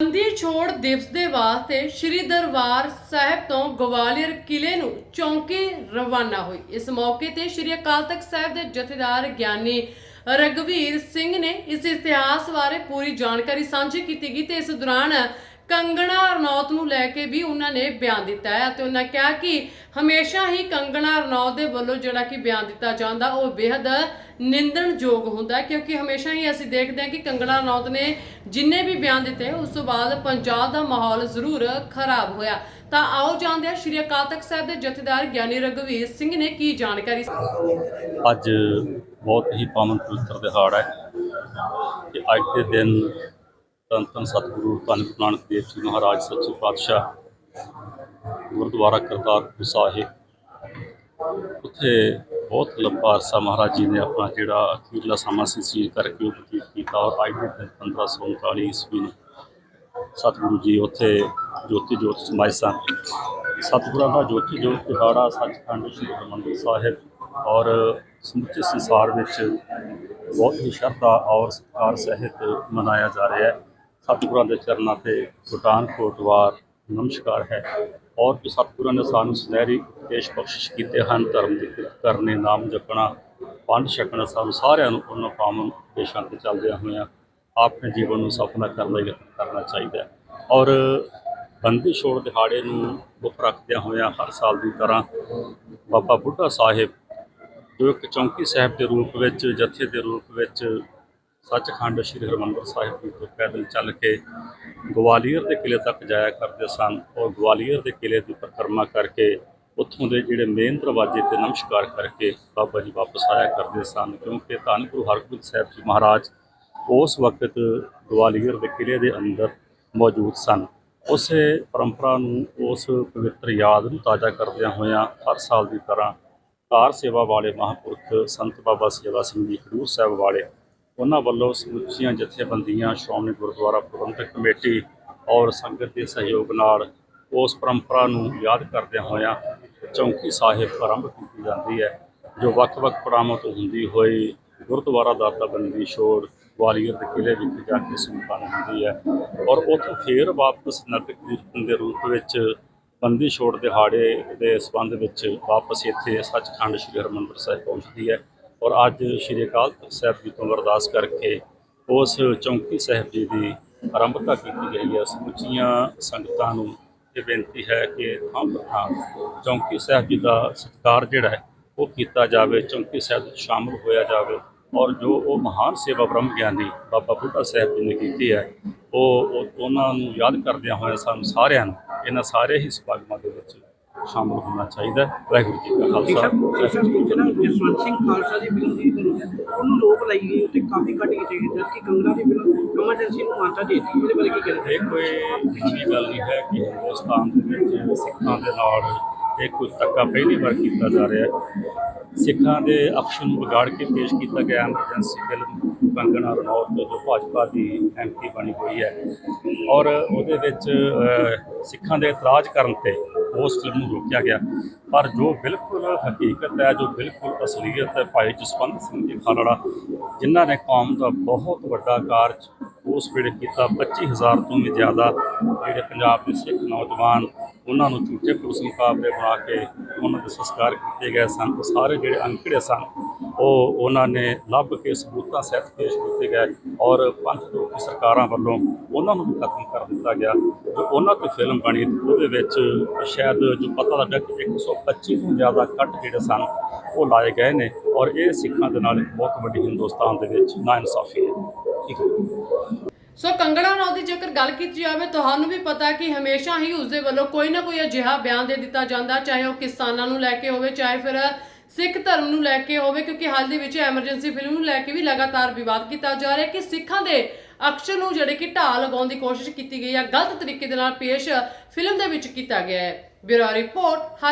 ਬੰਦੀ ਛੋੜ ਦਿਵਸ ਦੇ ਵਾਸਤੇ ਸ੍ਰੀ ਦਰਬਾਰ ਸਾਹਿਬ ਤੋਂ ਗਵਾਲੀਅਰ ਕਿਲੇ ਨੂੰ ਚੌਂਕੇ ਰਵਾਨਾ ਹੋਈ। ਇਸ ਮੌਕੇ ਤੇ ਸ੍ਰੀ ਅਕਾਲ ਤਖਤ ਸਾਹਿਬ ਦੇ ਜਥੇਦਾਰ ਗਿਆਨੀ ਰਗਵੀਰ ਸਿੰਘ ਨੇ ਇਸ ਇਤਿਹਾਸ ਬਾਰੇ ਪੂਰੀ ਜਾਣਕਾਰੀ ਸਾਂਝੀ ਕੀਤੀ ਗਈ ਤੇ ਇਸ ਦੌਰਾਨ ਕੰਗਣਾ ਰਣੌਤ ਨੂੰ ਲੈ ਕੇ ਵੀ ਉਹਨਾਂ ਨੇ ਬਿਆਨ ਦਿੱਤਾ ਹੈ ਅਤੇ ਉਹਨਾਂ ਕਿਹਾ ਕਿ ਹਮੇਸ਼ਾ ਹੀ ਕੰਗਣਾ ਰਣੌਤ ਦੇ ਵੱਲੋਂ ਜਿਹੜਾ ਕਿ ਬਿਆਨ ਦਿੱਤਾ ਜਾਂਦਾ, ਉਹ ਬੇहद ਨਿੰਦਣਯੋਗ ਹੁੰਦਾ ਕਿਉਂਕਿ ਹਮੇਸ਼ਾ ਹੀ ਅਸੀਂ ਦੇਖਦੇ ਹਾਂ ਕਿ ਕੰਗਣਾ ਰਣੌਤ ਨੇ ਜਿੰਨੇ ਵੀ ਬਿਆਨ ਦਿੱਤੇ ਉਸ ਤੋਂ ਬਾਅਦ ਪੰਜਾਬ ਦਾ ਮਾਹੌਲ ਜ਼ਰੂਰ ਖਰਾਬ ਹੋਇਆ। ਤਾਂ ਆਓ ਜਾਣਦੇ ਹਾਂ, ਸ਼੍ਰੀ ਅਕਾਲ ਤਖਤ ਸਾਹਿਬ ਦੇ ਜਥੇਦਾਰ ਗਿਆਨੀ ਰਗਵੀਰ ਸਿੰਘ ਨੇ ਕੀ ਜਾਣਕਾਰੀ ਅੱਜ ਬਹੁਤ ਹੀ ਪਾਵਨ ਪਵਿੱਤਰ ਦਿਹਾੜਾ ਹੈ ਕਿ ਅੱਜ ਦੇ ਦਿਨ ਧੰਨ ਧੰਨ ਸਤਿਗੁਰੂ, ਧੰਨ ਗੁਰੂ ਨਾਨਕ ਦੇਵ ਜੀ ਮਹਾਰਾਜ, ਸੱਚੇ ਪਾਤਸ਼ਾਹ, ਗੁਰਦੁਆਰਾ ਕਰਤਾਰਪੁਰ ਸਾਹਿਬ। ਉੱਥੇ ਬਹੁਤ ਲੰਬਾ ਅਰਸਾ ਮਹਾਰਾਜ ਜੀ ਨੇ ਆਪਣਾ ਜਿਹੜਾ ਅਖੀਰਲਾ ਸਮਾਂ ਸੀ ਸੀ ਕਰਕੇ ਉਹ ਬਤੀਤ ਕੀਤਾ ਔਰ ਅੱਜ ਦੇ ਦਿਨ 1539 ਈਸਵੀ ਨੂੰ ਸਤਿਗੁਰੂ ਜੀ ਉੱਥੇ ਜੋਤੀ ਜੋਤ ਸਮਾਏ ਸਨ। ਸਤਿਗੁਰਾਂ ਦਾ ਜੋਤੀ ਜੋਤ ਦਿਹਾੜਾ ਸੱਚਖੰਡ ਸ੍ਰੀ ਹਰਿਮੰਦਰ ਸਾਹਿਬ ਔਰ ਸਮੁੱਚੇ ਸੰਸਾਰ ਵਿੱਚ ਬਹੁਤ ਹੀ ਸ਼ਰਧਾ ਔਰ ਸਤਿਕਾਰ ਸਹਿਤ ਮਨਾਇਆ ਜਾ ਰਿਹਾ ਹੈ। ਸਤਿਗੁਰਾਂ ਦੇ ਚਰਨਾਂ ਤੇ ਗੁਟਾਨ ਕੋਟਵਾਰ, ਨਮਸਕਾਰ ਹੈ। ਔਰ ਜੋ ਸਤਿਗੁਰਾਂ ਨੇ ਸਾਨੂੰ ਸੁਨਹਿਰੀ ਉਪਦੇਸ਼ ਬਖਸ਼ਿਸ਼ ਕੀਤੇ ਹਨ, ਧਰਮ ਦੀ ਕਿਰਤ ਕਰਨੇ, ਨਾਮ ਜਪਣਾ, ਪੰਡ ਛਕਣਾ, ਸਾਨੂੰ ਸਾਰਿਆਂ ਨੂੰ ਉਹਨਾਂ ਪਾਵਨ ਉਪਦੇਸ਼ਾਂ ਤੇ ਚੱਲਦਿਆਂ ਹੋਇਆਂ ਆਪਣੇ ਜੀਵਨ ਨੂੰ ਸਫਲਾ ਕਰਨ ਲਈ ਯਤਨ ਕਰਨਾ ਚਾਹੀਦਾ ਹੈ। ਔਰ ਬੰਦੀ ਛੋੜ ਦਿਹਾੜੇ ਨੂੰ ਮੁੱਖ ਰੱਖਦਿਆਂ ਹੋਇਆਂ ਹਰ ਸਾਲ ਦੀ ਤਰ੍ਹਾਂ ਬਾਬਾ ਬੁੱਢਾ ਸਾਹਿਬ ਜੋ ਇੱਕ ਚੌਂਕੀ ਸਾਹਿਬ ਦੇ ਰੂਪ ਵਿੱਚ, ਜਥੇ ਦੇ ਰੂਪ ਵਿੱਚ ਸੱਚਖੰਡ ਸ੍ਰੀ ਹਰਿਮੰਦਰ ਸਾਹਿਬ ਜੀ ਤੋਂ ਪੈਦਲ ਚੱਲ ਕੇ ਗਵਾਲੀਅਰ ਦੇ ਕਿਲੇ ਤੱਕ ਜਾਇਆ ਕਰਦੇ ਸਨ। ਔਰ ਗਵਾਲੀਅਰ ਦੇ ਕਿਲੇ ਦੀ ਪਰਿਕਰਮਾ ਕਰਕੇ ਉੱਥੋਂ ਦੇ ਜਿਹੜੇ ਮੇਨ ਦਰਵਾਜ਼ੇ ਤੇ ਨਮਸਕਾਰ ਕਰਕੇ ਬਾਬਾ ਜੀ ਵਾਪਸ ਆਇਆ ਕਰਦੇ ਸਨ। ਕਿਉਂਕਿ ਧੰਨ ਗੁਰੂ ਹਰਗੋਬਿੰਦ ਸਾਹਿਬ ਜੀ ਮਹਾਰਾਜ ਉਸ ਵਕਤ ਗਵਾਲੀਅਰ ਦੇ ਕਿਲੇ ਦੇ ਅੰਦਰ ਮੌਜੂਦ ਸਨ। ਉਸੇ ਪਰੰਪਰਾ ਨੂੰ, ਉਸ ਪਵਿੱਤਰ ਯਾਦ ਨੂੰ ਤਾਜ਼ਾ ਕਰਦਿਆਂ ਹੋਇਆਂ ਹਰ ਸਾਲ ਦੀ ਤਰ੍ਹਾਂ ਕਾਰ ਸੇਵਾ ਵਾਲੇ ਮਹਾਂਪੁਰਖ ਸੰਤ ਬਾਬਾ ਸੇਵਾ ਸਿੰਘ ਜੀ ਖਡੂਰ ਸਾਹਿਬ ਵਾਲੇ ਉਹਨਾਂ ਵੱਲੋਂ ਸਮੁੱਚੀਆਂ ਜਥੇਬੰਦੀਆਂ, ਸ਼੍ਰੋਮਣੀ ਗੁਰਦੁਆਰਾ ਪ੍ਰਬੰਧਕ ਕਮੇਟੀ ਔਰ ਸੰਗਤ ਦੇ ਸਹਿਯੋਗ ਨਾਲ ਉਸ ਪਰੰਪਰਾ ਨੂੰ ਯਾਦ ਕਰਦਿਆਂ ਹੋਇਆਂ ਚੌਂਕੀ ਸਾਹਿਬ ਆਰੰਭ ਕੀਤੀ ਜਾਂਦੀ ਹੈ, ਜੋ ਵੱਖ-ਵੱਖ ਪੜਾਵਾਂ ਤੋਂ ਹੁੰਦੀ ਹੋਈ ਗੁਰਦੁਆਰਾ ਦਾਤਾ ਬੰਦੀ ਛੋੜ, ਗਵਾਲੀਅਰ ਦੇ ਕਿਲੇ ਵਿੱਚ ਜਾ ਕੇ ਸੰਪੰਨ ਹੁੰਦੀ ਹੈ ਔਰ ਉੱਥੋਂ ਫੇਰ ਵਾਪਸ ਨਗਰ ਕੀਰਤਨ ਦੇ ਰੂਪ ਵਿੱਚ ਬੰਦੀ ਛੋੜ ਦਿਹਾੜੇ ਦੇ ਸੰਬੰਧ ਵਿੱਚ ਵਾਪਸ ਇੱਥੇ ਸੱਚਖੰਡ ਸ੍ਰੀ ਹਰਿਮੰਦਰ ਸਾਹਿਬ ਪਹੁੰਚਦੀ ਹੈ। ਔਰ ਅੱਜ ਸ੍ਰੀ ਅਕਾਲ ਤਖਤ ਸਾਹਿਬ ਜੀ ਤੋਂ ਅਰਦਾਸ ਕਰਕੇ ਉਸ ਚੌਂਕੀ ਸਾਹਿਬ ਜੀ ਦੀ ਆਰੰਭਤਾ ਕੀਤੀ ਗਈ ਹੈ। ਸਮੁੱਚੀਆਂ ਸੰਗਤਾਂ ਨੂੰ ਇਹ ਬੇਨਤੀ ਹੈ ਕਿ ਥਾਂ ਥਾਂ ਚੌਂਕੀ ਸਾਹਿਬ ਜੀ ਦਾ ਸਤਿਕਾਰ ਜਿਹੜਾ ਹੈ, ਉਹ ਕੀਤਾ ਜਾਵੇ, ਚੌਂਕੀ ਸਾਹਿਬ ਵਿੱਚ ਸ਼ਾਮਲ ਹੋਇਆ ਜਾਵੇ ਔਰ ਜੋ ਉਹ ਮਹਾਨ ਸੇਵਾ ਬ੍ਰਹਮ ਗਿਆਨੀ ਬਾਬਾ ਬੁੱਢਾ ਸਾਹਿਬ ਜੀ ਨੇ ਕੀਤੀ ਹੈ, ਉਹ ਉਹਨਾਂ ਨੂੰ ਯਾਦ ਕਰਦਿਆਂ ਹੋਇਆ ਸਾਨੂੰ ਸਾਰਿਆਂ ਨੂੰ, ਇਹਨਾਂ ਸਾਰੇ ਹੀ ਸਵਾਗਤ ਸ਼ਾਮਲ ਹੋਣਾ ਚਾਹੀਦਾ ਹੈ। ਵਾਹਿਗੁਰੂ ਜੀ ਕਾ ਖਾਲਸਾ। ਸਰ ਜਸਵੰਤ ਸਿੰਘ ਖਾਲਸਾ ਦੀ ਬਿੱਲ ਦੀ ਬਣੀ ਹੈ ਉਹਨੂੰ ਲੋਕ ਲਾਈ ਗਈ ਉੱਤੇ ਕਾਫੀ ਘੱਟ ਕੀਤੇ ਗਏ ਜਦਕਿ ਕੰਗਣਾ ਦੀ ਬਿੱਲ ਐਮਰਜੈਂਸੀ ਨੂੰ ਮਾਨਤਾ ਦੇ ਦਿੱਤੀ ਇਹਦੇ ਬਾਰੇ ਕੀ ਕਹਿਣਾ ਇਹ ਕੋਈ ਚੰਗੀ ਗੱਲ ਨਹੀਂ ਹੈ ਕਿ ਹਿੰਦੁਸਤਾਨ ਦੇ ਵਿੱਚ ਸਿੱਖਾਂ ਦੇ ਨਾਲ ਇਹ ਕੋਈ ਧੱਕਾ ਪਹਿਲੀ ਵਾਰ ਕੀਤਾ ਜਾ ਰਿਹਾ ਹੈ। ਸਿੱਖਾਂ ਦੇ ਅਕਸ਼ ਨੂੰ ਵਿਗਾੜ ਕੇ ਪੇਸ਼ ਕੀਤਾ ਗਿਆ ਐਮਰਜੈਂਸੀ ਫਿਲਮ ਕੰਗਣਾ ਰਣੌਤ ਜੋ ਭਾਜਪਾ ਦੀ ਐਮਪੀ ਬਣੀ ਹੋਈ ਹੈ। ਔਰ ਉਹਦੇ ਵਿੱਚ ਸਿੱਖਾਂ ਦੇ ਇਤਰਾਜ਼ ਕਰਨ ਤੇ ਉਸ ਫਿਲਮ ਨੂੰ ਰੋਕਿਆ ਗਿਆ। ਪਰ ਜੋ ਬਿਲਕੁਲ ਹਕੀਕਤ ਹੈ, ਜੋ ਬਿਲਕੁਲ ਅਸਲੀਅਤ ਹੈ ਭਾਈ ਜਸਵੰਤ ਸਿੰਘ ਜੀ ਖਾਲੜਾ ਜਿਨ੍ਹਾਂ ਨੇ ਕੌਮ ਦਾ ਬਹੁਤ ਵੱਡਾ ਕਾਰਜ ਉਸ ਵੇਲੇ ਕੀਤਾ। 25000 ਤੋਂ ਵੀ ਜ਼ਿਆਦਾ ਜਿਹੜੇ ਪੰਜਾਬ ਦੇ ਸਿੱਖ ਨੌਜਵਾਨ, ਉਹਨਾਂ ਨੂੰ ਝੂਠੇ ਪੁਲਿਸ ਮੁਕਾਬਲੇ ਬਣਾ ਕੇ ਉਹਨਾਂ ਦੇ ਸੰਸਕਾਰ ਕੀਤੇ ਗਏ ਸਨ। ਉਹ ਸਾਰੇ ਜਿਹੜੇ ਅੰਕੜੇ ਸਨ ਉਹ ਉਹਨਾਂ ਨੇ ਲੱਭ ਕੇ ਸਬੂਤਾਂ ਸਹਿਤ ਪੇਸ਼ ਕੀਤੇ ਗਏ ਔਰ ਪੰਥ ਰੋਕੀ ਸਰਕਾਰਾਂ ਵੱਲੋਂ ਉਹਨਾਂ ਨੂੰ ਵੀ ਖਤਮ ਕਰ ਦਿੱਤਾ ਗਿਆ। ਜੋ ਉਹਨਾਂ ਤੇ ਫਿਲਮ ਬਣੀ ਉਹਦੇ ਵਿੱਚ ਸ਼ਾਇਦ ਜੋ ਪਤਾ ਲੱਗਾ ਕਿ 125 ਤੋਂ ਜ਼ਿਆਦਾ ਕੱਟ ਜਿਹੜੇ ਸਨ, ਉਹ ਲਾਏ ਗਏ ਨੇ ਔਰ ਇਹ ਸਿੱਖਾਂ ਦੇ ਨਾਲ ਇੱਕ ਬਹੁਤ ਵੱਡੀ ਹਿੰਦੁਸਤਾਨ ਦੇ ਵਿੱਚ ਨਾਇਨਸਾਫੀ ਹੈ। ਠੀਕ ਹੈ। ਸੋ ਕੰਗੜਾ ਰਣੌਤ ਦੀ ਜੇਕਰ ਗੱਲ ਕੀਤੀ ਜਾਵੇ, ਤੁਹਾਨੂੰ ਵੀ ਪਤਾ ਕਿ ਹਮੇਸ਼ਾ ਹੀ ਉਸਦੇ ਵੱਲੋਂ ਕੋਈ ਨਾ ਕੋਈ ਅਜਿਹਾ ਬਿਆਨ ਦੇ ਦਿੱਤਾ ਜਾਂਦਾ, ਚਾਹੇ ਉਹ ਕਿਸਾਨਾਂ ਨੂੰ ਲੈ ਕੇ ਹੋਵੇ, ਚਾਹੇ ਫਿਰ ਸਿੱਖ ਧਰਮ ਨੂੰ ਲੈ ਕੇ ਹੋਵੇ, ਕਿਉਂਕਿ ਹਾਲ ਦੇ ਵਿੱਚ ਐਮਰਜੈਂਸੀ ਫਿਲਮ ਨੂੰ ਲੈ ਕੇ ਵੀ ਲਗਾਤਾਰ ਵਿਵਾਦ ਕੀਤਾ ਜਾ ਰਿਹਾ ਕਿ ਸਿੱਖਾਂ ਦੇ ਅਕਸ਼ਰ ਨੂੰ ਜਿਹੜੇ ਕਿ ਢਾਲ ਲਗਾਉਣ ਦੀ ਕੋਸ਼ਿਸ਼ ਕੀਤੀ ਗਈ ਹੈ ਗਲਤ ਤਰੀਕੇ ਦੇ ਨਾਲ ਪੇਸ਼ ਫਿਲਮ ਦੇ ਵਿੱਚ ਕੀਤਾ ਗਿਆ ਹੈ। ਬਿਊਰੋ ਰਿਪੋਰਟ ਹਰ